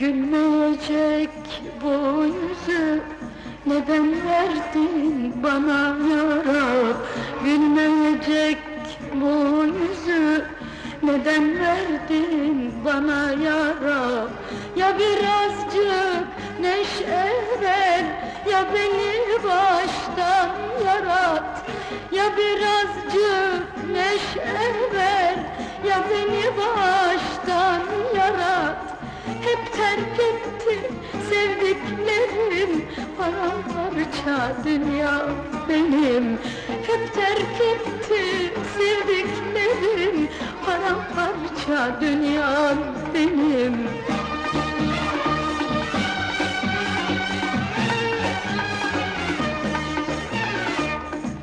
Gülmeyecek bu yüzü neden verdin bana yarab Gülmeyecek bu yüzü neden verdin bana yarab Ya birazcık neşe ver ya beni baştan yarat. Ya birazcık neşe terk etti sevdiklerim. Paramparça dünya benim. Hep terk etti sevdiklerim. Paramparça dünya